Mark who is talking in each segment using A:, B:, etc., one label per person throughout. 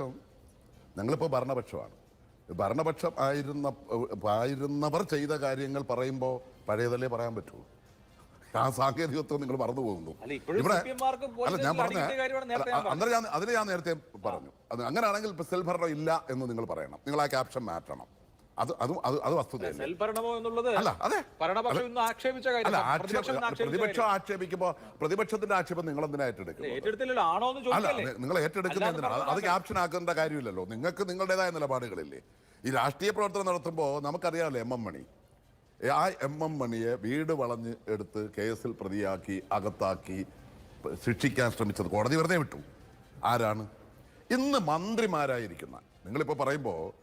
A: ഭരണപക്ഷം ഞങ്ങളിപ്പോൾ ഭരണപക്ഷമാണ്. ഭരണപക്ഷം ആയിരുന്ന ആയിരുന്നവർ ചെയ്ത കാര്യങ്ങൾ പറയുമ്പോൾ പഴയതല്ലേ പറയാൻ പറ്റുള്ളൂ. ആ സാങ്കേതികത്വം നിങ്ങൾ മറന്നു പോകുന്നു.
B: ഇവിടെ
A: അല്ല ഞാൻ പറഞ്ഞ അന്നേരം ഞാൻ അതിന് ഞാൻ നേരത്തെ പറഞ്ഞു. അത് അങ്ങനെയാണെങ്കിൽ ഇപ്പൊ സെൽ ഭരണം ഇല്ല എന്ന് നിങ്ങൾ പറയണം. നിങ്ങൾ ആ ക്യാപ്ഷൻ മാറ്റണം. അത് അതും അത് അത് വസ്തുതയല്ലേ? അല്ല അതെ. അല്ല
B: പ്രതിപക്ഷം ഇന്ന്
A: ആക്ഷേപം
B: ആക്ഷേപിച്ച
A: പ്രതിപക്ഷം
B: കാര്യം.
A: ആക്ഷേപിക്കുമ്പോ പ്രതിപക്ഷത്തിന്റെ ആക്ഷേപം നിങ്ങൾ എന്തിനാ
B: എന്ന്
A: അല്ല നിങ്ങൾ ഏറ്റെടുക്കുന്ന
B: അല്ലാതെ
A: അത് ക്യാപ്ഷൻ ആക്കേണ്ട കാര്യമില്ലല്ലോ. നിങ്ങൾക്ക് നിങ്ങളുടേതായ നിലപാടുകളില്ലേ. ഈ രാഷ്ട്രീയ പ്രവർത്തനം നടത്തുമ്പോൾ നമുക്കറിയാമല്ലോ എം എം മണി. ആ എം എം മണിയെ വീട് വളഞ്ഞ് എടുത്ത് കേസിൽ പ്രതിയാക്കി അകത്താക്കി ശിക്ഷിക്കാൻ ശ്രമിച്ചത് കോടതി വെറുതെ വിട്ടു. ആരാണ്? ഇന്ന് മന്ത്രിമാരായിരിക്കുന്ന. നിങ്ങളിപ്പോൾ പറയുമ്പോൾ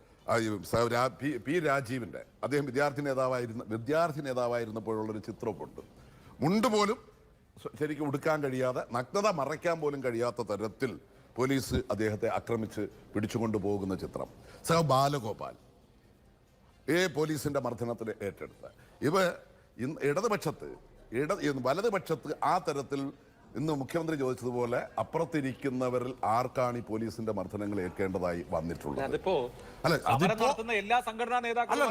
A: പി രാജീവിന്റെ അദ്ദേഹം വിദ്യാർത്ഥി നേതാവായിരുന്ന വിദ്യാർത്ഥി നേതാവായിരുന്നപ്പോഴുള്ളൊരു ചിത്രമുണ്ട് മുണ്ട് പോലും ശരിക്കും ഉടുക്കാൻ കഴിയാതെ നഗ്നത മറയ്ക്കാൻ പോലും കഴിയാത്ത തരത്തിൽ പോലീസ് അദ്ദേഹത്തെ ആക്രമിച്ച് പിടിച്ചുകൊണ്ടു പോകുന്ന ചിത്രം. സഹ ബാലഗോപാൽ ഏ പോലീസിന്റെ മർദ്ദനത്തിന് ഏറ്റെടുത്ത്. ഇവ ഇടതുപക്ഷത്ത് ഇട വലതുപക്ഷത്ത് ആ തരത്തിൽ ഇന്ന് മുഖ്യമന്ത്രി ചോദിച്ചതുപോലെ അപ്പുറത്തിരിക്കുന്നവരിൽ ആർക്കാണ് ഈ പോലീസിന്റെ മർദ്ദനങ്ങൾ ഏൽക്കേണ്ടതായി വന്നിട്ടുള്ളത്? അല്ല,
B: എല്ലാ സംഘടനാ നേതാക്കളും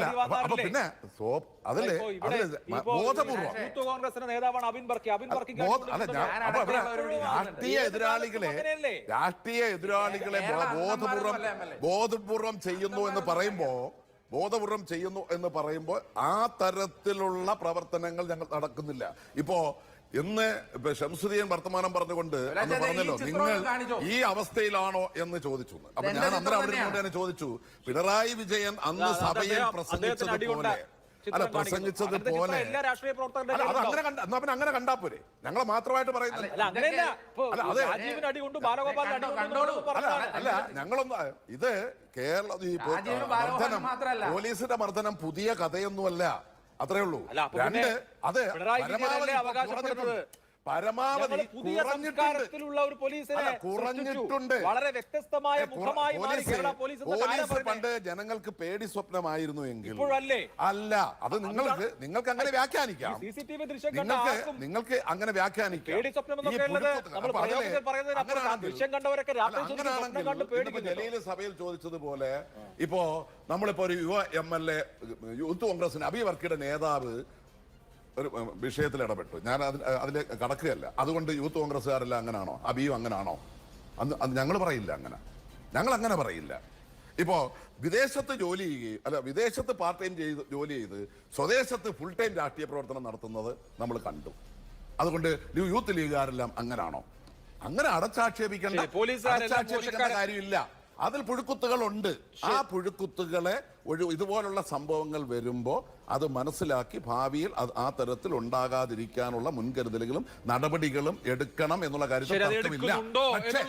A: പിന്നെ അതല്ലേ ബോധപൂർവം.
B: യൂത്ത് കോൺഗ്രസിന്റെ നേതാവാണ് അബിൻ ബർക്കി. അബിൻ
A: രാഷ്ട്രീയ എതിരാളികളെ രാഷ്ട്രീയ എതിരാളികളെ ബോധപൂർവം ബോധപൂർവം ചെയ്യുന്നു എന്ന് പറയുമ്പോ ബോധപൂർവം ചെയ്യുന്നു എന്ന് പറയുമ്പോൾ ആ തരത്തിലുള്ള പ്രവർത്തനങ്ങൾ ഞങ്ങൾ നടക്കുന്നില്ല. ഇപ്പോ ഇന്ന് ശംസുദീൻ ഷംസുദ്ദീൻ വർത്തമാനം പറഞ്ഞുകൊണ്ട് അന്ന് പറഞ്ഞല്ലോ നിങ്ങൾ ഈ അവസ്ഥയിലാണോ എന്ന് ചോദിച്ചു അപ്പൊ ഞാൻ അന്നേരം അവിടെ
C: തന്നെയാണ്.
A: തന്നെ ചോദിച്ചു പിണറായി വിജയൻ അന്ന്
B: സഭയെ
A: സഭയിൽ പ്രസംഗിച്ചത് പോലെ. അല്ല പ്രസംഗിച്ചത് പോലെ. അങ്ങനെ എന്നാ പിന്നെ അങ്ങനെ കണ്ടാ പോരെ. ഞങ്ങളെ മാത്രമായിട്ട് പറയുന്നത്
B: അല്ല അങ്ങനെയല്ല.
A: അല്ല, അതെ.
B: രാജീവിന് അടി അടി കൊണ്ട്
A: അല്ല അല്ല ഞങ്ങളൊന്ന് ഇത് കേരള ഈ മർദ്ദനം.
C: മാത്രമല്ല.
A: പോലീസിന്റെ മർദ്ദനം പുതിയ കഥയൊന്നുമല്ല. അത്രേ ഉള്ളൂ രണ്ട് അത് പരമാവധി
B: അവകാശപ്പെടുന്നത്?
A: പരമാവധി
B: പുതിയ സംസ്കാരത്തിലുള്ള ഒരു പോലീസിനെ
A: കുറഞ്ഞിട്ടുണ്ട്.
B: വളരെ വ്യത്യസ്തമായ മുഖമായി
A: പോലീസ്
B: പോലീസ്?
A: പണ്ട് ജനങ്ങൾക്ക് പേടി സ്വപ്നമായിരുന്നു എങ്കിൽ
B: ഇപ്പോഴല്ലേ?
A: അല്ല അത് നിങ്ങൾക്ക് നിങ്ങൾക്ക് അങ്ങനെ വ്യാഖ്യാനിക്കാം
B: സി സി ടി വി ദൃശ്യം
A: നിങ്ങൾക്ക് നിങ്ങൾക്ക് അങ്ങനെ വ്യാഖ്യാനിക്കാം
B: പേടി സ്വപ്നം ദൃശ്യം കണ്ടവരൊക്കെ രാത്രി?
A: ജലീൽ സഭയിൽ ചോദിച്ചതുപോലെ ഇപ്പോ നമ്മളിപ്പോ ഒരു യുവ എം എൽ എ യൂത്ത് കോൺഗ്രസിന് അബി വർക്കിയുടെ നേതാവ് ഒരു വിഷയത്തിൽ ഇടപെട്ടു. ഞാൻ അതിൽ അതിൽ കടക്കുകയല്ല. അതുകൊണ്ട് യൂത്ത് കോൺഗ്രസ്സുകാരെല്ലാം അങ്ങനാണോ? അബിയും അങ്ങനാണോ? അന്ന് അത് ഞങ്ങൾ പറയില്ല അങ്ങനെ. ഞങ്ങൾ അങ്ങനെ പറയില്ല. ഇപ്പോൾ വിദേശത്ത് ജോലി ചെയ്യുകയും അല്ല വിദേശത്ത് പാർട്ട് ടൈം ചെയ്ത് ജോലി ചെയ്ത് സ്വദേശത്ത് ഫുൾ ടൈം രാഷ്ട്രീയ പ്രവർത്തനം നടത്തുന്നത് നമ്മൾ കണ്ടു. അതുകൊണ്ട് യൂത്ത് ലീഗുകാരെല്ലാം അങ്ങനാണോ? അങ്ങനെ അടച്ചാക്ഷേപിക്കേണ്ട കാര്യമില്ല. അതിൽ പുഴുക്കുത്തുകളുണ്ട്. ആ പുഴുക്കുത്തുകളെ ഒരു ഇതുപോലുള്ള സംഭവങ്ങൾ വരുമ്പോൾ അത് മനസ്സിലാക്കി ഭാവിയിൽ അത് ആ തരത്തിൽ ഉണ്ടാകാതിരിക്കാനുള്ള മുൻകരുതലുകളും നടപടികളും എടുക്കണം എന്നുള്ള കാര്യത്തിൽ തർക്കമില്ല. പക്ഷേ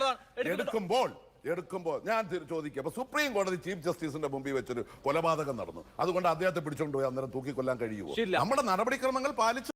A: എടുക്കുമ്പോൾ എടുക്കുമ്പോൾ ഞാൻ ചോദിക്കുക അപ്പോൾ അപ്പൊ സുപ്രീം കോടതി ചീഫ് ജസ്റ്റിസിന്റെ മുമ്പിൽ വെച്ചൊരു കൊലപാതകം നടന്നു. അതുകൊണ്ട് അദ്ദേഹത്തെ പിടിച്ചുകൊണ്ട് പോയി അന്നേരം തൂക്കിക്കൊല്ലാൻ കഴിയുമോ നമ്മുടെ നടപടിക്രമങ്ങൾ പാലിച്ചു